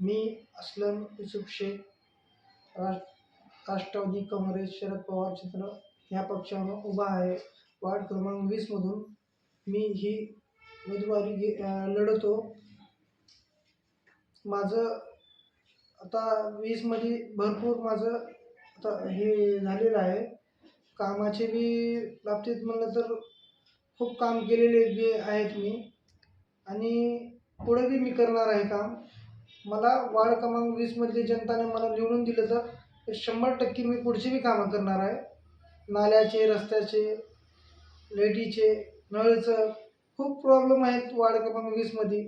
मी असलम युसुफ शेख राष्ट्र राष्ट्रवादी काँग्रेस शरद पवार चित्र ह्या पक्षावर उभा आहे. वार्ड क्रमांक वीसमधून मी ही उमेदवारी घे लढतो. लढवतो माझं आता वीसमध्ये भरपूर माझं आता हे झालेलं आहे. कामाचे बी बाबतीत म्हणलं तर खूप काम केलेले बी आहेत मी. आणि पुढे बी मी करणार आहे काम. मला वार्ड क्रमांक वीसमधली जनताने मला निवडून दिलं तर शंभर टक्के मी पुढची बी कामं करणार आहे. नाल्याचे रस्त्याचे लेडीचे नळचं खूप प्रॉब्लेम आहेत वार्ड क्रमांक वीसमध्ये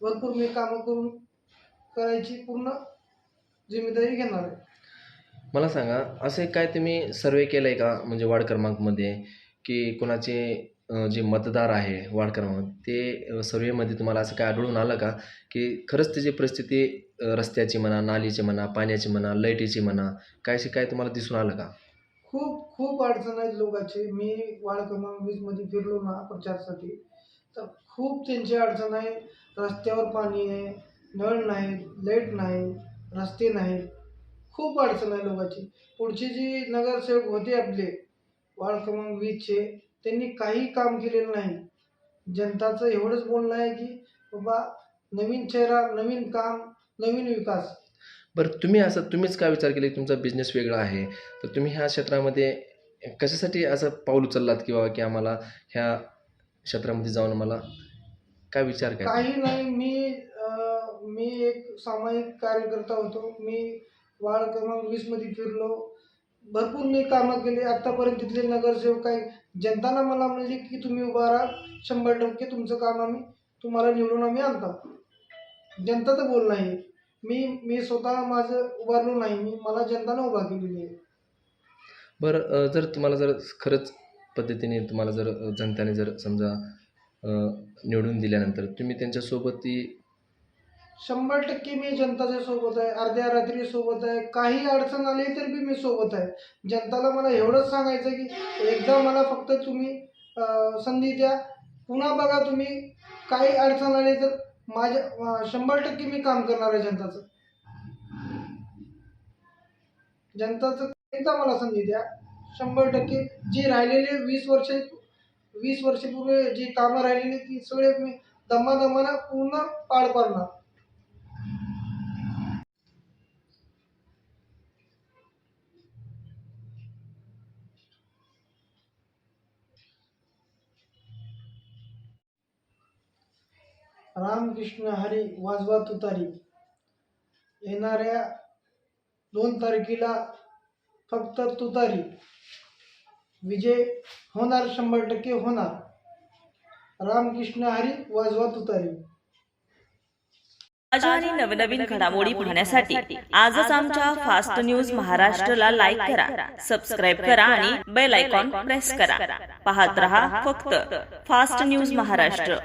भरपूर मी कामं करून करायची पूर्ण जिम्मेदारी घेणार आहे. मला सांगा असे काय तुम्ही सर्वे केलं आहे का? म्हणजे वार्ड क्रमांकमध्ये की कोणाचे जे मतदार आहे वार्ड क्रमांक ते सर्वेमध्ये तुम्हाला असं काय आढळून आलं का? की खरंच त्याची परिस्थिती रस्त्याची म्हणा नालीची म्हणा पाण्याची म्हणा लाईटीची म्हणा काय अशी काय तुम्हाला दिसून आलं का? खूप खूप अडचण आहेत लोकांची. मी वार्ड क्रमांक वीसमध्ये फिरलो ना प्रचारासाठी तर खूप त्यांची अडचण आहे. रस्त्यावर पाणी आहे नळ नाही लाइट नाही रस्ते नाही. खूप अडचण आहे लोकांची. पुढची जी नगरसेवक होते आपले वार्ड क्रमांक वीसचे त्यांनी काही काम केलेलं नाही. जनताचं एवढंच बोलणं आहे की बाबा नवीन चेहरा नवीन काम नवीन विकास. बरं तुम्ही असं तुम्हीच काय विचार केला की तुमचा बिझनेस वेगळा आहे? तर तुम्ही ह्या क्षेत्रामध्ये कशासाठी असं पाऊल उचललात की बाबा की आम्हाला ह्या क्षेत्रामध्ये जाऊन मला काय विचार काय काही नाही मी अं, मी एक सामाजिक कार्यकर्ता होतो. मी वार्ड क्रमांक वीसमध्ये फिरलो. भरपूर मी कामं केली. आत्तापर्यंत तिथले नगरसेवक काही जनताना मला म्हणली की तुम्ही उभा राहा शंभर टक्के तुमचं काम आम्ही तुम्हाला निवडून आम्ही आणतो. जनताचं बोलणं आहे. मी मी स्वतः माझं उभारलो नाही. मी मला जनतानं उभा केलेली आहे. बरं जर तुम्हाला जर खरंच पद्धतीने तुम्हाला जर जनताने जनतेने जर समजा निवडून दिल्यानंतर तुम्ही त्यांच्यासोबत ती शंभर टक्के मी जनताच्या सोबत आहे अर्ध्या रात्री सोबत आहे काही अडचण आली तर बी मी सोबत आहे. जनताला मला एवढंच सांगायचं की एकदा मला फक्त तुम्ही संधी द्या. पुन्हा बघा तुम्ही काही अडचण आली तर माझ्या शंभर टक्के मी काम करणार आहे जनताचं. जनताचं एकदा मला संधी द्या. शंभर टक्के जी राहिलेली वीस वर्ष वीस वर्षापूर्वी जी कामं राहिलेली ती सगळे मी दमादमानं पूर्ण पाड पाडणार. रामकृष्ण हरी वाजवा तुतारी येणाऱ्या दोन तारखेला फक्त तुतारी विजय होणार शंभर टक्के होणार. रामकृष्ण हरी वाजवा तुतारी ताज्या आणि नवनवीन घडामोडी पाहण्यासाठी आजच आमच्या फास्ट न्यूज महाराष्ट्रला लाईक करा सबस्क्राईब करा आणि बेल आयकॉन प्रेस करा. पाहत रहा फक्त फास्ट न्यूज महाराष्ट्र.